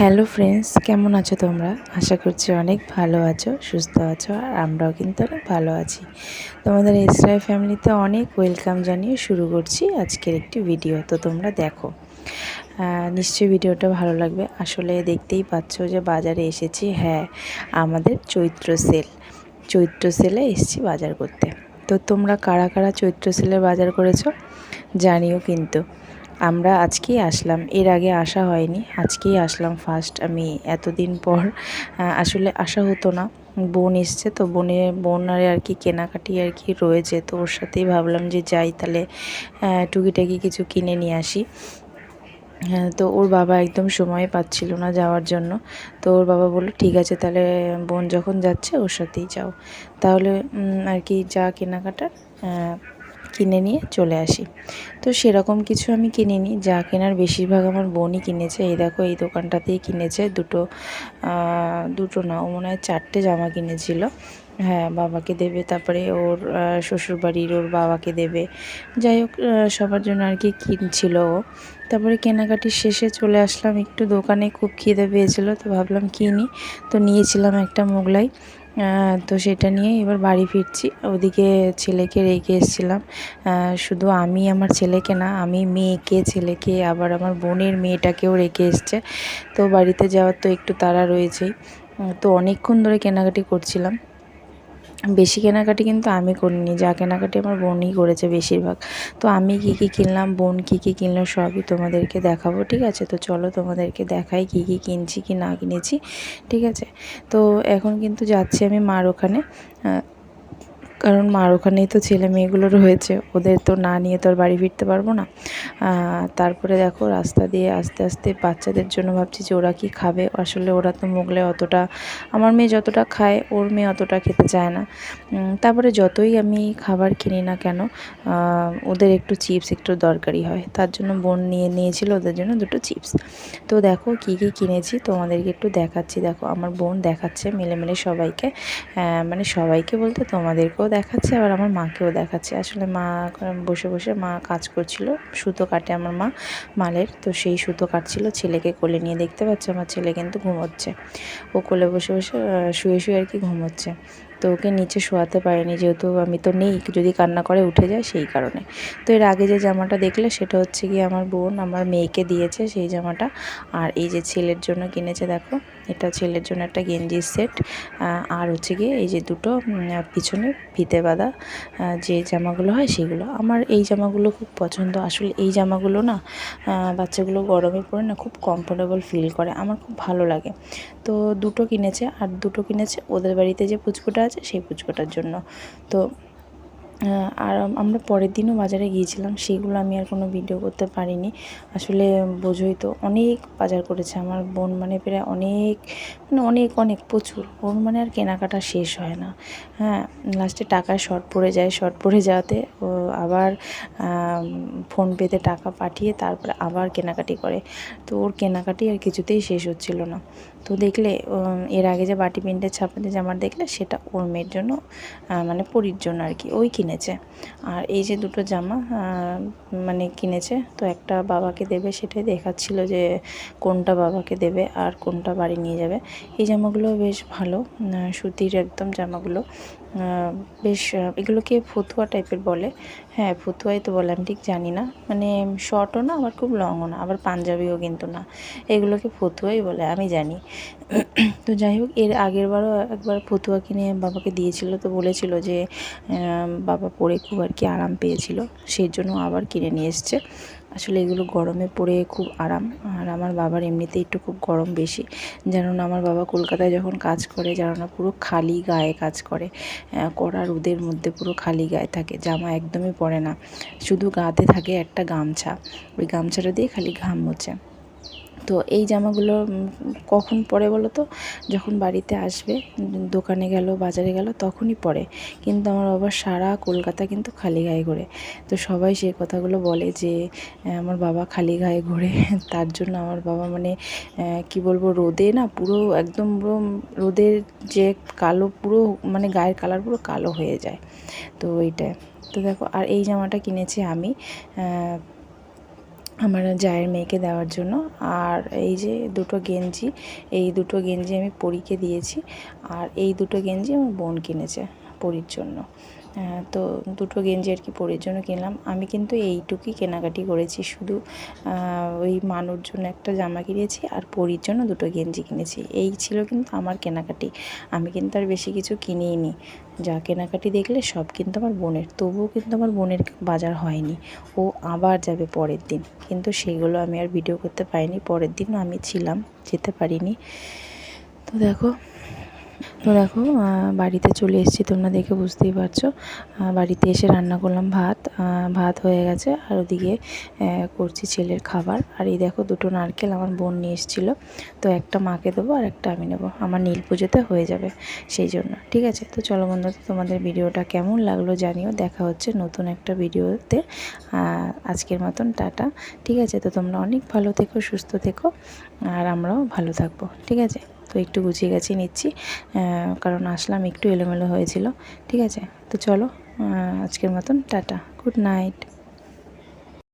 Hello friends কেমন আছো তোমরা? আশা করছি অনেক ভালো আছো, সুস্থ আছো, আর আমরাও কিন্তু অনেক ভালো আছি। তোমাদের ইসরায়েল ফ্যামিলিতে অনেক ওয়েলকাম জানিয়ে শুরু করছি আজকের একটি ভিডিও তো তোমরা দেখো। নিশ্চয়ই ভিডিওটা ভালো লাগবে। আসলে দেখতেই পাচ্ছ যে বাজারে এসেছি হ্যাঁ আমাদের চৈত্র সেল চৈত্র সেলে এসেছি বাজার করতে। তো তোমরা কারা কারা চৈত্র সেলে বাজার করেছ? জানিও কিন্তু। আমরা আজকেই আসলাম। এর আগে আসা হয়নি, আজকেই আসলাম ফার্স্ট আমি এতদিন পর আসলে আসা হতো না। বোন এসছে তো বোনের বোন আর আর কি কেনাকাটি আর কি রয়েছে, তো ওর সাথেই ভাবলাম যে যাই তাহলে টুকিটাকি কিছু কিনে নিয়ে আসি। তো ওর বাবা একদম সময় পাচ্ছিল না যাওয়ার জন্য। তো ওর বাবা বলল, ঠিক আছে তাহলে বোন যখন যাচ্ছে ওর সাথেই যাও। তাহলে আর কি যা কেনাকাটা কিনে নিয়ে চলে আসি। তো সেরকম কিছু আমি কিনিনি। যা কেনার বেশিরভাগ আমার বোনই কিনেছে। এই দেখো, এই দোকানটাতেই কিনেছে। দুটো দুটো না, ও মনে হয় চারটে জামা কিনেছিল। হ্যাঁ বাবাকে দেবে, তারপরে ওর শ্বশুরবাড়ির ওর বাবাকে দেবে। যাই হোক সবার জন্য আর কি কিনছিল ও। তারপরে কেনাকাটির শেষে চলে আসলাম। একটু দোকানে খুব খিদে পেয়েছিলো, তো ভাবলাম কিনি। তো নিয়েছিলাম একটা মোগলাই। তো সেটা নিয়ে এবার বাড়ি ফিরছি। ওদিকে ছেলেকে রেখে এসেছিলাম। শুধু আমি আমার ছেলেকে না, আমি মেয়েকে, ছেলেকে, আবার আমার বোনের মেয়েটাকেও রেখে এসছে। তো বাড়িতে যাওয়ার তো একটু তাড়া রয়েছেই। তো অনেকক্ষণ ধরে কেনাকাটি করছিলাম। বেশি কেনাকাটি কিন্তু আমি করিনি। যা কেনাকাটি আমার বোনই করেছে বেশিরভাগ। তো আমি কি কি কিনলাম, বোন কি কি কিনলো সবই তোমাদেরকে দেখাবো, ঠিক আছে? তো চলো তোমাদেরকে দেখাই কি কি কিনছি কি না কিনেছি, ঠিক আছে? তো এখন কিন্তু যাচ্ছি আমি মার ওখানে। কারণ মার ওখানেই তো ছেলে মেয়েগুলো রয়েছে। ওদের তো না নিয়ে তো আর বাড়ি ফিরতে পারব না। তারপরে দেখো রাস্তা দিয়ে আস্তে আস্তে বাচ্চাদের জন্য ভাবছি যে ওরা কি খাবে? আসলে ওরা তো মোগলে অতটা, আমার মেয়ে যতটা খায়, ওর মেয়ে অতটা খেতে চায় না। তারপরে যতই আমি খাবার কিনি না কেন ওদের একটু চিপস একটু দরকারি হয়। তার জন্য বোন নিয়ে নিয়েছিল, ওদের জন্য দুটো চিপস। তো দেখো কি কি কিনেছি, তোমাদেরকে একটু দেখাচ্ছি। দেখো আমার বোন দেখাচ্ছে মেলে মেলে সবাইকে মানে সবাইকে বলতে তোমাদেরকেও দেখাচ্ছে, আবার আমার মাকেও দেখাচ্ছে। আসলে মা বসে বসে মা কাজ করছিল, সুতো কাটে আমার মা মালের, তো সেই সুতো কাটছিল, ছেলেকে কোলে নিয়ে দেখতে পাচ্ছে, আমার ছেলে কিন্তু ঘুমোচ্ছে। ও কোলে বসে বসে শুয়ে শুয়ে আর কি ঘুমোচ্ছে। তো ওকে নিচে শোয়াতে পারিনি, যেহেতু আমি তো নেই, যদি কান্না করে উঠে যায় সেই কারণে। তো এর আগে যে জামাটা দেখলে, সেটা হচ্ছে কি আমার বোন আমার মেয়েকে দিয়েছে সেই জামাটা। আর এই যে ছেলের জন্য কিনেছে, দেখো। এটা ছেলের জন্য একটা গেঞ্জির সেট আর হচ্ছে গিয়ে এই যে দুটো পিছনে ফিতে বাঁধা যে জামাগুলো হয় সেগুলো। আমার এই জামাগুলো খুব পছন্দ। আসলে এই জামাগুলো না বাচ্চাগুলো গরমে পরে না খুব কমফোর্টেবল ফিল করে। আমার খুব ভালো লাগে। তো দুটো কিনেছে, আর দুটো কিনেছে ওদের বাড়িতে যে পুচকুটা আছে সেই পুচকুটার জন্য। তো আর আমরা পরের দিনও বাজারে গিয়েছিলাম, সেগুলো আমি আর কোনো ভিডিও করতে পারিনি। আসলে বোঝোই তো, অনেক বাজার করেছে আমার বোন মানে প্রায় অনেক মানে অনেক অনেক, প্রচুর। ওর মানে আর কেনাকাটা শেষ হয় না। হ্যাঁ লাস্টে টাকায় শর্ট পড়ে যায় শর্ট পড়ে যাওয়াতে ও আবার ফোনপেতে টাকা পাঠিয়ে তারপরে আবার কেনাকাটি করে। তো ওর কেনাকাটি আর কিছুতেই শেষ হচ্ছিল না। তো দেখলে এর আগে যে বাটি প্রিন্টের ছাপাতে জামার দেখলে, সেটা ওর মেয়ের জন্য মানে পরির জন্য আর কি। ওই কিনেছে। আর এই যে দুটো জামা মানে কিনেছে, তো একটা বাবাকে দেবে, সেটাই দেখাচ্ছিল যে কোনটা বাবাকে দেবে আর কোনটা বাড়ি নিয়ে যাবে। এই জামাগুলো বেশ ভালো সুতির একদম জামাগুলো। বেশ এগুলোকে ফতুয়া টাইপের বলে। হ্যাঁ ফতুয়াই তো বলে আমি ঠিক জানি না। মানে শর্টও না, আবার খুব লংও না, আবার পাঞ্জাবিও কিন্তু না। এগুলোকে ফতুয়াই বলে, আমি জানি। তো যাই হোক, এর আগের বারও একবার ফতুয়া কিনে বাবাকে দিয়েছিল, তো বলেছিল যে বাবা পরে খুব আর কি আরাম পেয়েছিল, সেই জন্য আবার কিনে নিয়ে এসছে। আসলে এগুলো গরমে পরে খুব আরাম। আর আমার বাবার এমনিতেই একটু খুব গরম বেশি। যেন না আমার বাবা কলকাতায় যখন কাজ করে, যেন না পুরো খালি গায়ে কাজ করে। কড়া রোদের মধ্যে পুরো খালি গায়ে থাকে, জামা একদমই পরে না। শুধু গাতে থাকে একটা গামছা। ওই গামছাটা দিয়ে খালি ঘাম মোছে। তো এই জামাগুলো কখন পরে বলো তো? যখন বাড়িতে আসবে, দোকানে গেল, বাজারে গেল, তখনই পরে। কিন্তু আমার বাবা সারা কলকাতা কিন্তু খালি গায়ে ঘোরে। তো সবাই সেই কথাগুলো বলে যে আমার বাবা খালি গায়ে ঘোরে। তার জন্য আমার বাবা মানে কি বলব, রোদে না পুরো একদম রোদের যে কালো পুরো মানে গায়ের কালার পুরো কালো হয়ে যায়। তো এইটাই। তো দেখো, আর এই জামাটা কিনেছি আমি আমার জায়ের মেয়েকে দেওয়ার জন্য। আর এই যে দুটো গেঞ্জি, এই দুটো গেঞ্জি আমি পরীকে দিয়েছি। আর এই দুটো গেঞ্জি আমার বোন কিনেছে পরীর জন্য। তো দুটো গেঞ্জি আর কি পরীর জন্য কিনলাম। আমি কিন্তু এইটুকুই কেনাকাটি করেছি। শুধু ওই মানুর জন্য একটা জামা কিনেছি আর পরীর জন্য দুটো গেঞ্জি কিনেছি। এই ছিল কিন্তু আমার কেনাকাটি। আমি কিন্তু আর বেশি কিছু কিনিই নি যা কেনাকাটি দেখলে সব কিন্তু আমার বোনের। তবুও কিন্তু আমার বোনের বাজার হয়নি। ও আবার যাবে পরের দিন। কিন্তু সেগুলো আমি আর ভিডিও করতে পারিনি। পরের দিনও আমি ছিলাম, যেতে পারিনি। তো দেখো। তো দেখো বাড়িতে চলে এসেছি, তোমরা দেখে বুঝতেই পারছ। বাড়িতে এসে রান্না করলাম ভাত। ভাত হয়ে গেছে, আর ওদিকে করছি ছেলের খাবার। আর এই দেখো, দুটো নারকেল আমার বোন নিয়ে এসেছিল। তো একটা মাকে দেবো আর একটা আমি নেব। আমার নীল পুজোতে হয়ে যাবে সেই জন্য, ঠিক আছে? তো চলো বন্ধু তোমাদের ভিডিওটা কেমন লাগল জানিও। দেখা হচ্ছে নতুন একটা ভিডিওতে। আজকের মতন টাটা, ঠিক আছে? তো তোমরা অনেক ভালো থেকো, সুস্থ থেকো, আর আমরাও ভালো থাকব, ঠিক আছে? একটু গুছিয়ে গাছিয়ে নিচ্ছি কারণ আসলাম একটু এলোমেলো হয়েছিল, ঠিক আছে? তো চলো আজকের মতন টাটা, গুড নাইট।